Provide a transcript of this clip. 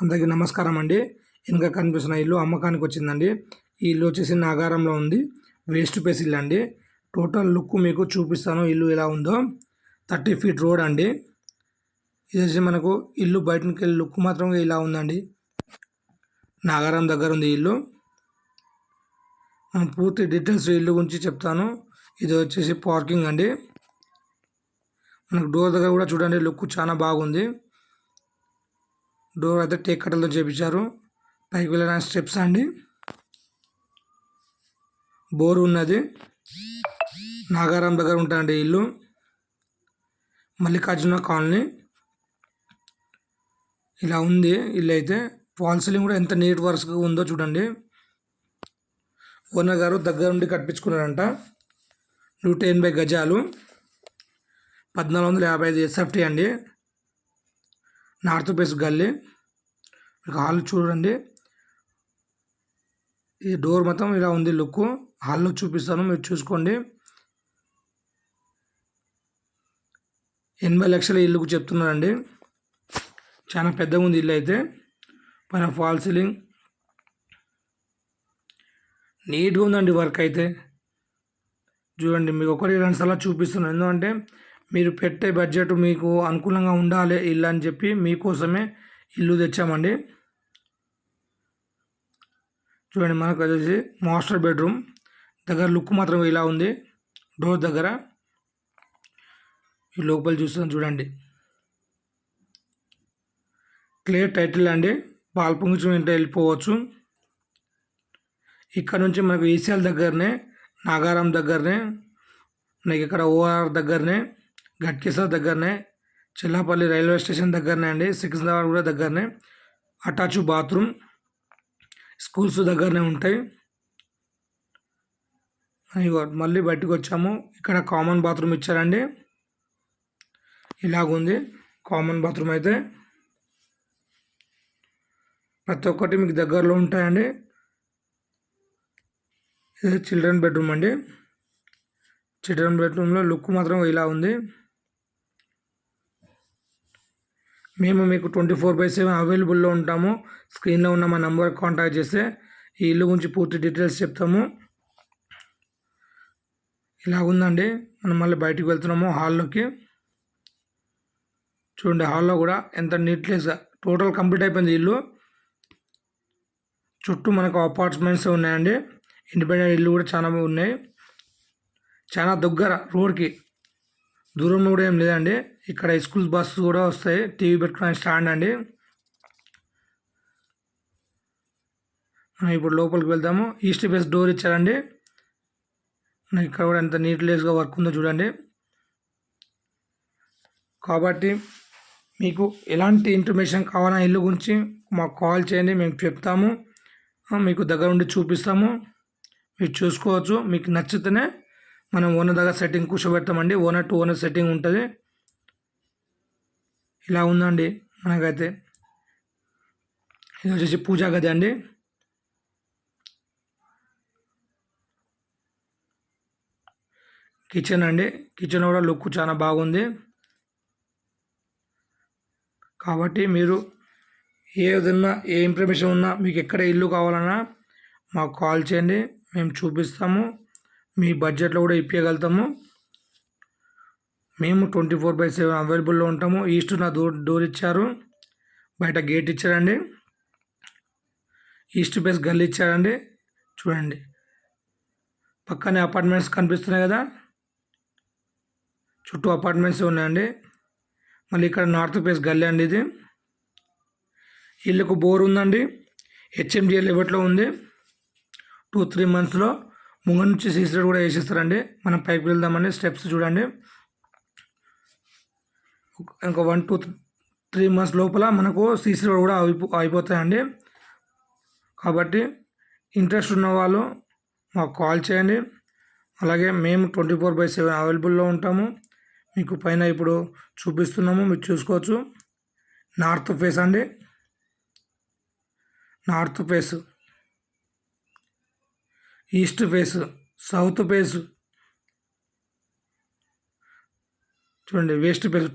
అందరికీ నమస్కారం అండి. ఇంకా కనిపిస్తున్న ఇల్లు అమ్మకానికి వచ్చిందండి. ఈ ఇల్లు వచ్చేసి నాగారంలో ఉంది. వేస్ట్ ప్లేస్ ఇల్లు అండి. టోటల్ లుక్ మీకు చూపిస్తాను. ఇల్లు ఎలా ఉందో. థర్టీ ఫీట్ రోడ్ అండి. ఇది వచ్చి మనకు ఇల్లు బయటకి వెళ్ళి లుక్ మాత్రం ఇలా ఉందండి. నాగారం దగ్గర ఉంది ఇల్లు. మనం పూర్తి డీటెయిల్స్ ఇల్లు గురించి చెప్తాను. ఇది వచ్చేసి పార్కింగ్ అండి. మనకు డోర్ దగ్గర కూడా చూడండి లుక్ చాలా బాగుంది. డోర్ అయితే టేక్ కట్టలతో చేపించారు. పైకి వెళ్ళడానికి స్టెప్స్ అండి. బోర్ ఉన్నది. నాగారం దగ్గర ఉంటాయండి ఇల్లు. మల్లికార్జున కాలనీ. ఇలా ఉంది ఇల్లు అయితే. ఫాల్ సీలింగ్ కూడా ఎంత నీట్ వర్క్గా ఉందో చూడండి. ఓనర్ గారు దగ్గర నుండి కట్టించుకున్నారంట. నూట ఎనభై గజాలు. పద్నాలుగు వందల యాభై ఐదు ఎస్ఎఫ్టీ అండి. నార్త్ బేస్ గల్లీ. మీకు హాల్ చూడండి. ఈ డోర్ మొత్తం ఇలా ఉంది లుక్. హాల్లో చూపిస్తాను మీరు చూసుకోండి. ఎనభై లక్షల ఇల్లుకు చెప్తున్నారండి. చాలా పెద్దగా ఉంది ఇల్లు అయితే. పైన ఫాల్ సీలింగ్. నీట్గా ఉందండి వర్క్ అయితే. చూడండి మీకు ఒకటి రెండు సార్లు చూపిస్తున్నాను. ఎందుకంటే మీరు పెట్టే బడ్జెట్ మీకు అనుకూలంగా ఉండాలి ఇల్లు అని చెప్పి మీకోసమే ఇల్లు తెచ్చామండి. చూడండి మనకు వచ్చేసి మాస్టర్ బెడ్రూమ్. దగ్గర లుక్ మాత్రం ఇలా ఉంది. డోర్ దగ్గర. ఈ లోపల చూస్తాను చూడండి. క్లియర్ టైటిల్ అండి. పాలు ఇంట వెళ్ళిపోవచ్చు. ఇక్కడ నుంచి మనకు ఈసీఎల్ దగ్గరనే నాగారం దగ్గరనే మనకి ఇక్కడ ఓఆర్ దగ్గరనే గట్కేసర్ దగ్గరనే చిల్లాపల్లి రైల్వే స్టేషన్ దగ్గరనే అండి. సికింద్రాబాద్ కూడా దగ్గరనే. అటాచ్ బాత్రూమ్ స్కూల్స్ దగ్గరనే ఉంటాయి. మళ్ళీ బయటకు వచ్చాము. ఇక్కడ కామన్ బాత్రూమ్ ఇచ్చారండి. ఇలాగుంది. కామన్ బాత్రూమ్ అయితే ప్రతి ఒక్కటి మీకు దగ్గరలో ఉంటాయండి. ఇది చిల్డ్రన్ బెడ్రూమ్ అండి. చిల్డ్రన్ బెడ్రూమ్లో లుక్ మాత్రం ఇలా ఉంది. మేము మీకు ట్వంటీ ఫోర్ బై సెవెన్ అవైలబుల్లో ఉంటాము. స్క్రీన్లో ఉన్న మా నెంబర్ కాంటాక్ట్ చేస్తే ఈ ఇల్లు గురించి పూర్తి డీటెయిల్స్ చెప్తాము. ఇలా ఉందండి మనం మళ్ళీ బయటికి వెళ్తున్నాము హాల్లోకి చూడండి హాల్లో కూడా ఎంత నీట్నెస్గా టోటల్ కంప్లీట్ అయిపోయింది ఇల్లు. చుట్టూ మనకు అపార్ట్మెంట్స్ ఉన్నాయండి. ఇండిపెండెంట్ ఇల్లు కూడా చాలా ఉన్నాయి. చాలా దగ్గర రోడ్కి దూరంలో కూడా ఏం లేదండి. ఇక్కడ స్కూల్ బస్సు కూడా వస్తాయి. టీవీ పెట్టుకునే స్టాండ్ అండి. మనం ఇప్పుడు లోపలికి వెళ్దాము. ఈస్ట్ ఫేస్ డోర్ ఇచ్చారండి. ఇక్కడ కూడా ఎంత నీట్లెస్గా వర్క్ ఉందో చూడండి. కాబట్టి మీకు ఎలాంటి ఇన్ఫర్మేషన్ కావాలన్నా ఇల్లు గురించి మాకు కాల్ చేయండి. మేము చెప్తాము. మీకు దగ్గర ఉండి చూపిస్తాము. మీరు చూసుకోవచ్చు. మీకు నచ్చితేనే మనం ఓనర్ దగ్గర సెట్టింగ్ కూర్చోబెడతామండి ఓనర్ టు ఓనర్ సెట్టింగ్ ఉంటుంది. ఇలా ఉందండి మనకైతే. ఇది వచ్చేసి పూజా గది అండి. కిచెన్ అండి. కిచెన్ కూడా లుక్ చాలా బాగుంది. కాబట్టి మీరు ఏదన్నా ఏ ఇన్ఫర్మేషన్ ఉన్నా మీకు ఎక్కడ ఇల్లు కావాలన్నా మాకు కాల్ చేయండి. మేము చూపిస్తాము. మీ బడ్జెట్లో కూడా ఇప్పించగలుగుతాము మేము ట్వంటీ ఫోర్ బై సెవెన్ అవైలబుల్లో ఉంటాము. ఈస్ట్ నా డోర్ డోర్ ఇచ్చారు. బయట గేట్ ఇచ్చారండి. ఈస్ట్ బేస్ గల్లీ ఇచ్చారండి. చూడండి. పక్కనే అపార్ట్మెంట్స్ కనిపిస్తున్నాయి కదా. చుట్టూ అపార్ట్మెంట్స్ ఉన్నాయండి. మళ్ళీ ఇక్కడ నార్త్ ఫేస్ గల్లీ అండి ఇది. ఇల్లుకు బోర్ ఉందండి. హెచ్ఎండిఎల్ ఎవట్లో ఉంది. టూ త్రీ మంత్స్లో ముంగ నుంచి సీసీ కూడా వేసేస్తారండి. మనం పైకి వెళ్దామండి స్టెప్స్ చూడండి. ఇంకా వన్ టూ త్రీ మంత్స్ లోపల మనకు సీసీ రోడ్ కూడా అయిపో అయిపోతాయండి. కాబట్టి ఇంట్రెస్ట్ ఉన్న వాళ్ళు మాకు కాల్ చేయండి. అలాగే మేము ట్వంటీ ఫోర్ బై సెవెన్ అవైలబుల్లో ఉంటాము. మీకు పైన ఇప్పుడు చూపిస్తున్నాము మీరు చూసుకోవచ్చు. నార్త్ ఫేస్ అండి. North face. East face south face చూడండి వెస్ట్ ఫేస్